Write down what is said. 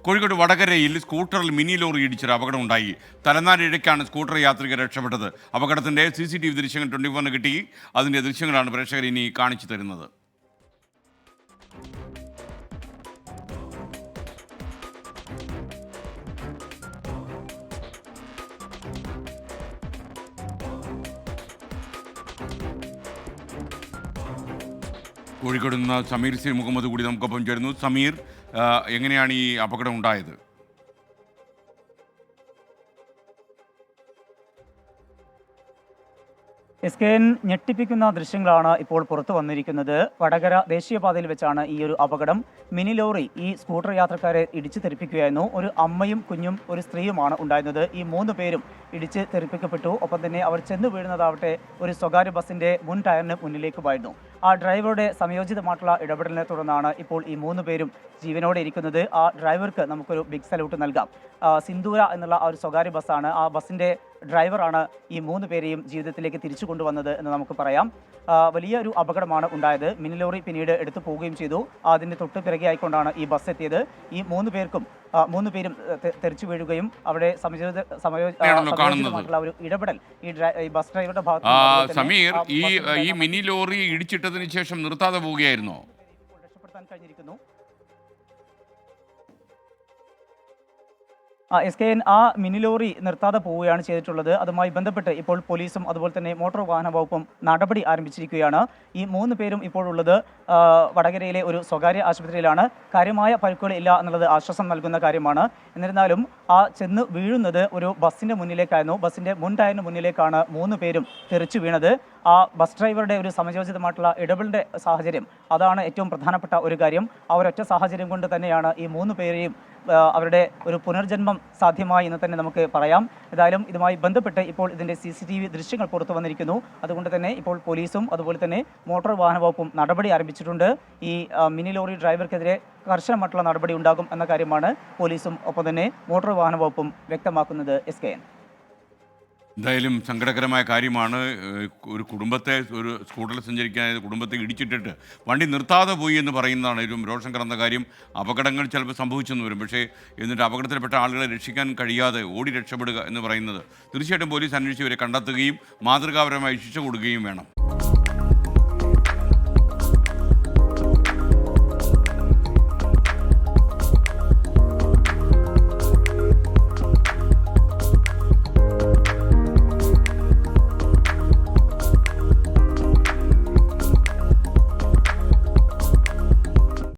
കോഴിക്കോട് വടകരയിൽ സ്കൂട്ടറിൽ mini lorry ഇടിച്ചൊരു അപകടം ഉണ്ടായി. തലനാരിഴയ്ക്കാണ് സ്കൂട്ടർ യാത്രികർ രക്ഷപ്പെട്ടത്. അപകടത്തിന്റെ സി സി ടി വി ദൃശ്യങ്ങൾ ട്വന്റി ഫോറിന് കിട്ടി. അതിന്റെ ദൃശ്യങ്ങളാണ് പ്രേക്ഷകർ ഇനി കാണിച്ചു തരുന്നത്. കോഴിക്കോട് നിന്ന് സമീർ സി മുഹമ്മദ് കൂടി നമുക്കൊപ്പം ചേരുന്നു. സമീർ എങ്ങനെയാണ് ഈ അപകടം ഉണ്ടായത്? എസ് കെ എൻ ഞെട്ടിപ്പിക്കുന്ന ദൃശ്യങ്ങളാണ് ഇപ്പോൾ പുറത്തു വന്നിരിക്കുന്നത്. വടകര ദേശീയപാതയിൽ വെച്ചാണ് ഈ ഒരു അപകടം. മിനി ലോറി ഈ സ്കൂട്ടർ യാത്രക്കാരെ ഇടിച്ചു തെറിപ്പിക്കുകയായിരുന്നു. ഒരു അമ്മയും കുഞ്ഞും ഒരു സ്ത്രീയുമാണ് ഉണ്ടായിരുന്നത്. ഈ മൂന്ന് പേരും ഇടിച്ച് തെറിപ്പിക്കപ്പെട്ടു. ഒപ്പം തന്നെ അവർ ചെന്ന് വീഴുന്നതാവട്ടെ ഒരു സ്വകാര്യ ബസിന്റെ മുൻ ടയറിന് മുന്നിലേക്കുമായിരുന്നു ആ ഡ്രൈവറുടെ സംയോജിതമായിട്ടുള്ള ഇടപെടലിനെ തുടർന്നാണ് ഇപ്പോൾ ഈ മൂന്ന് പേരും ജീവനോടെ ഇരിക്കുന്നത്. ആ ഡ്രൈവർക്ക് നമുക്കൊരു ബിഗ് സല്യൂട്ട് നൽകാം. സിന്ദൂര എന്നുള്ള ആ ഒരു സ്വകാര്യ ബസ്സാണ്. ആ ബസ്സിന്റെ ഡ്രൈവറാണ് ഈ മൂന്ന് പേരെയും ജീവിതത്തിലേക്ക് തിരിച്ചു കൊണ്ടുവന്നത് എന്ന് നമുക്ക് പറയാം. വലിയ ഒരു അപകടമാണ് ഉണ്ടായത്. മിനി ലോറി പിന്നീട് എടുത്തു പോവുകയും ചെയ്തു. അതിന്റെ തൊട്ട് പിറകെ ആയിക്കൊണ്ടാണ് ഈ ബസ് എത്തിയത്. ഈ മൂന്ന് പേർക്കും മൂന്ന് പേരും തെറിച്ചു വീഴുകയും അവിടെ സംയോജിതമായിട്ടുള്ള ഒരു ഇടപെടൽ ഈ ഡ്രൈ- ബസ് ഡ്രൈവറുടെ ഭാഗത്ത് സമീർ ഈ ഈ മിനി ലോറി ഇടിച്ചിട്ടതിന് ശേഷം നിർത്താതെ പോവുകയായിരുന്നോ? രക്ഷപ്പെടുത്താൻ കഴിഞ്ഞിരിക്കുന്നു. എസ് കെ എൻ ആ മിനി ലോറി നിർത്താതെ പോവുകയാണ് ചെയ്തിട്ടുള്ളത്. അതുമായി ബന്ധപ്പെട്ട് ഇപ്പോൾ പോലീസും അതുപോലെ തന്നെ മോട്ടോർ വാഹന വകുപ്പും നടപടി ആരംഭിച്ചിരിക്കുകയാണ്. ഈ മൂന്ന് പേരും ഇപ്പോഴുള്ളത് വടകരയിലെ ഒരു സ്വകാര്യ ആശുപത്രിയിലാണ്. കാര്യമായ പരുക്കുകൾ ഇല്ല എന്നുള്ളത് ആശ്വാസം നൽകുന്ന കാര്യമാണ്. എന്നിരുന്നാലും ആ ചെന്ന് വീഴുന്നത് ഒരു ബസ്സിന്റെ മുന്നിലേക്കായിരുന്നു. ബസ്സിന്റെ മുൻ ടയറിന് മുന്നിലേക്കാണ് മൂന്ന് പേരും തെറിച്ചു വീണത്. ആ ബസ് ഡ്രൈവറുടെ ഒരു സമയോചിതമായിട്ടുള്ള ഇടപെടലിന്റെ സാഹചര്യം അതാണ് ഏറ്റവും പ്രധാനപ്പെട്ട ഒരു കാര്യം. അവരൊറ്റ സാഹചര്യം കൊണ്ട് തന്നെയാണ് ഈ മൂന്ന് പേരെയും അവരുടെ ഒരു പുനർജന്മം സാധ്യമായി എന്ന് തന്നെ നമുക്ക് പറയാം. ഏതായാലും ഇതുമായി ബന്ധപ്പെട്ട് ഇപ്പോൾ ഇതിന്റെ സി സി ടി വി ദൃശ്യങ്ങൾ പുറത്തു വന്നിരിക്കുന്നു. അതുകൊണ്ട് തന്നെ ഇപ്പോൾ പോലീസും അതുപോലെ തന്നെ മോട്ടോർ വാഹന വകുപ്പും നടപടി ആരംഭിച്ചിട്ടുണ്ട്. ഈ മിനി ലോറി ഡ്രൈവർക്കെതിരെ കർശനമായിട്ടുള്ള നടപടി ഉണ്ടാകും എന്ന കാര്യമാണ് പോലീസും ഒപ്പം തന്നെ മോട്ടോർ വാഹന വകുപ്പും വ്യക്തമാക്കുന്നത് എസ് കെ എൻ. എന്തായാലും സങ്കടകരമായ കാര്യമാണ് ഒരു കുടുംബത്തെ ഒരു സ്കൂട്ടറിൽ സഞ്ചരിക്കാൻ കുടുംബത്തെ ഇടിച്ചിട്ടിട്ട് വണ്ടി നിർത്താതെ പോയി എന്ന് പറയുന്നതാണ് ഏറ്റവും രോഷം കറന്ന കാര്യം. അപകടങ്ങൾ ചിലപ്പോൾ സംഭവിച്ചെന്ന് വരും. പക്ഷേ എന്നിട്ട് അപകടത്തിൽപ്പെട്ട ആളുകളെ രക്ഷിക്കാൻ കഴിയാതെ ഓടി രക്ഷപ്പെടുക എന്ന് പറയുന്നത് തീർച്ചയായിട്ടും പോലീസ് അന്വേഷിച്ച് ഇവരെ കണ്ടെത്തുകയും മാതൃകാപരമായി ശിക്ഷ കൊടുക്കുകയും വേണം.